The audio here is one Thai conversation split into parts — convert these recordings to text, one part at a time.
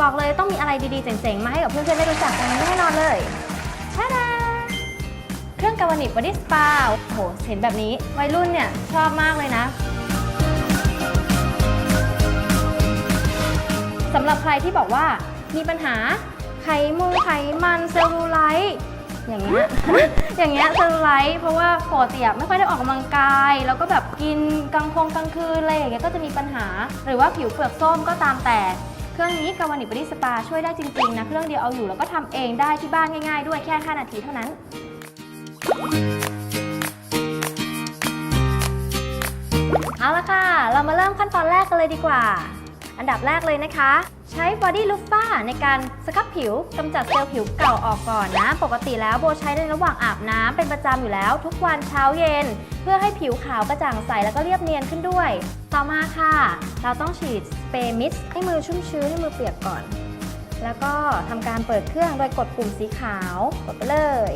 บอกเลยต้องมีอะไรดีๆเจ๋งๆ มาให้กับเพื่อนๆได้รู้จักกันแน่นอนเลยชาดาเครื่องกาวนิกบอดี้สปาโอ้โหเห็นแบบนี้วัยรุ่นเนี่ยชอบมากเลยนะสำหรับใครที่บอกว่ามีปัญหาไขมงไขมันเซลลูไลท์ อย่างเงี้ย อย่างเงี้ยเซลลูไลท์เพราะว่าปกติอะไม่ค่อยได้ออกกำลังกาย แล้วก็แบบกินกลางคงกลางคืนอะไรอย่างเงี้ยก็จะมีปัญหา หรือว่าผิวเปลือกส้มก็ตามแต่ เครื่องนี้กาวานิบอดี้สปาช่วยได้จริงๆนะ เครื่องเดียวเอาอยู่แล้วก็ทำเองได้ที่บ้านง่ายๆ ด้วยแค่ 5 นาทีเท่านั้น เอาละค่ะ เรามาเริ่มขั้นตอนแรกกันเลยดีกว่า อันดับแรกเลยนะคะ ใช้ Body l u f a ในการสครับผิวกำจัดเซลล์ผิวเก่าออกก่อนนะ ปกติแล้วโบใช้ในระหว่างอาบน้ำเป็นประจำอยู่แล้ว ทุกวันเช้าเย็น เพื่อให้ผิวขาวกระจ่างใสแล้วก็เรียบเนียนขึ้นด้วย ต่อมาค่ะ เราต้องฉีดสเปรย์มิสให้มือชุ่มชื้นให้มือเปียกก่อน แล้วก็ทำการเปิดเครื่องโดยกดปุ่มสีขาวกดไปเลย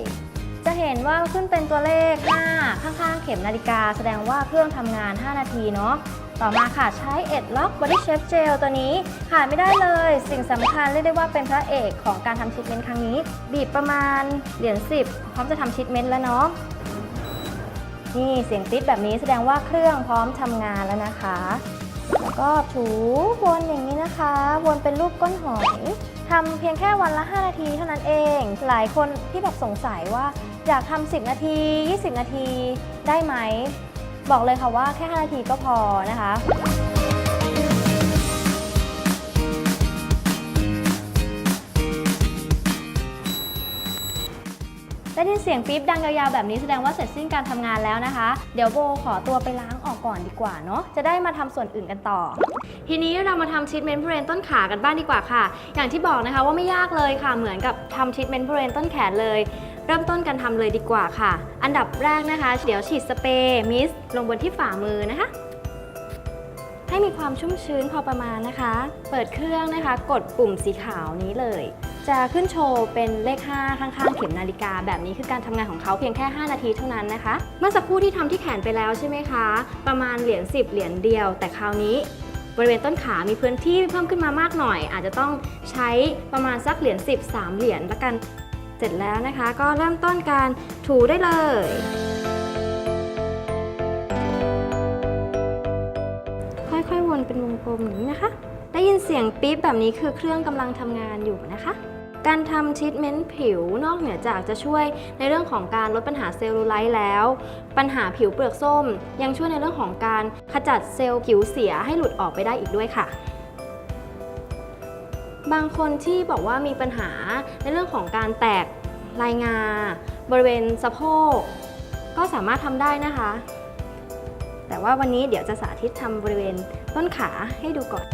จะเห็นว่าขึ้นเป็นตัวเลข 5 ข้างๆ เข็มนาฬิกา แสดงว่าเครื่องทำงาน 5 นาทีเนาะ ต่อมาค่ะใช้เอ็ดล็อกบอดี้เชฟเจลตัวนี้ขาดไม่ได้เลย สิ่งสำคัญเรียกได้ว่าเป็นพระเอกของการทำชิทเมนต์ครั้งนี้ บีบประมาณเหรียญ10พร้อมจะทำชิทเมนต์แล้วเนาะนี่เสียงติ๊ดแบบนี้แสดงว่าเครื่องพร้อมทำงานแล้วนะคะแล้วก็ถูวนอย่างนี้นะคะ วนเป็นรูปก้นหอยทำเพียงแค่วันละ 5 นาทีเท่านั้นเอง หลายคนที่แบบสงสัยว่าอยากทำ10 นาที 20 นาทีได้ไหม บอกเลยค่ะว่าแค่ 5 นาทีก็พอนะคะได้ยินเสียงปี๊บดังยาวๆแบบนี้แสดงว่าเสร็จสิ้นการทำงานแล้วนะคะ เดี๋ยวโบขอตัวไปล้างออกก่อนดีกว่าเนาะจะได้มาทำส่วนอื่นกันต่อ ทีนี้เรามาทำทรีทเมนต์บริเวณต้นขากันบ้างดีกว่าค่ะ อย่างที่บอกนะคะว่าไม่ยากเลยค่ะเหมือนกับทำทรีทเมนต์บริเวณต้นแขนเลย เริ่มต้นกันทำเลยดีกว่าค่ะ อันดับแรกนะคะ เดี๋ยวฉีดสเปรย์มิสลงบนที่ฝ่ามือนะคะ ให้มีความชุ่มชื้นพอประมาณนะคะ เปิดเครื่องนะคะ กดปุ่มสีขาวนี้เลย จะขึ้นโชว์เป็นเลข 5 ข้างๆ เข็มนาฬิกา แบบนี้คือการทำงานของเขาเพียงแค่ 5 นาทีเท่านั้นนะคะ เมื่อสักครู่ที่ทำที่แขนไปแล้วใช่ไหมคะ ประมาณเหรียญ10 เหรียญเดียว แต่คราวนี้บริเวณต้นขามีพื้นที่เพิ่มขึ้นมามากหน่อย อาจจะต้องใช้ประมาณสักเหรียญ10 3เหรียญละกัน เสร็จแล้วนะคะ ก็เริ่มต้นการถูได้เลยค่อยๆวนเป็นวงกลมอย่างนี้นะคะ ได้ยินเสียงปี๊บแบบนี้คือเครื่องกำลังทำงานอยู่นะคะ การทำทรีทเมนต์ผิวนอกเหนือจากจะช่วยในเรื่องของการลดปัญหาเซลลูไลท์แล้ว ปัญหาผิวเปลือกส้ม ยังช่วยในเรื่องของการขจัดเซลล์ผิวเสียให้หลุดออกไปได้อีกด้วยค่ะ บางคนที่บอกว่ามีปัญหาในเรื่องของการแตกลายงา บริเวณสะโพกก็สามารถทำได้นะคะ แต่ว่าวันนี้เดี๋ยวจะสาธิตทำบริเวณต้นขาให้ดูก่อน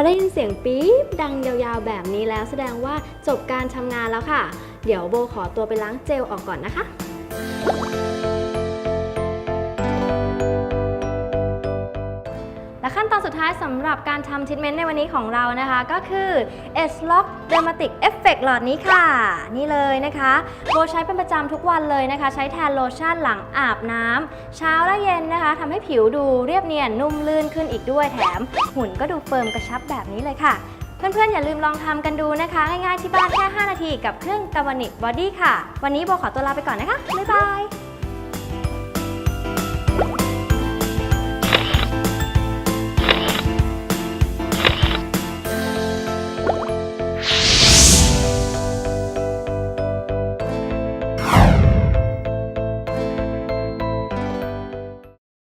อได้ยินเสียงปี๊บดังยาวๆแบบนี้แล้วแสดงว่าจบการทำงานแล้วค่ะ เดี๋ยวโบขอตัวไปล้างเจลออกก่อนนะคะ สุดท้ายสำหรับการทำทรีทเมนต์ในวันนี้ของเรานะคะ ก็คือ S Lock Dermatic Effect หลอดนี้ค่ะ นี่เลยนะคะโบใช้เป็นประจำทุกวันเลยนะคะ ใช้แทนโลชั่นหลังอาบน้ำเช้าและเย็นนะคะทำให้ผิวดูเรียบเนียนนุ่มลื่นขึ้นอีกด้วยแถม หุ่นก็ดูเฟิร์มกระชับแบบนี้เลยค่ะเพื่อนๆ อย่าลืมลองทำกันดูนะคะ ง่ายๆที่บ้านแค่ 5 นาทีกับเครื่องกาวนิกบอดี้ค่ะ วันนี้โบขอตัวลาไปก่อนนะคะ บ๊ายบาย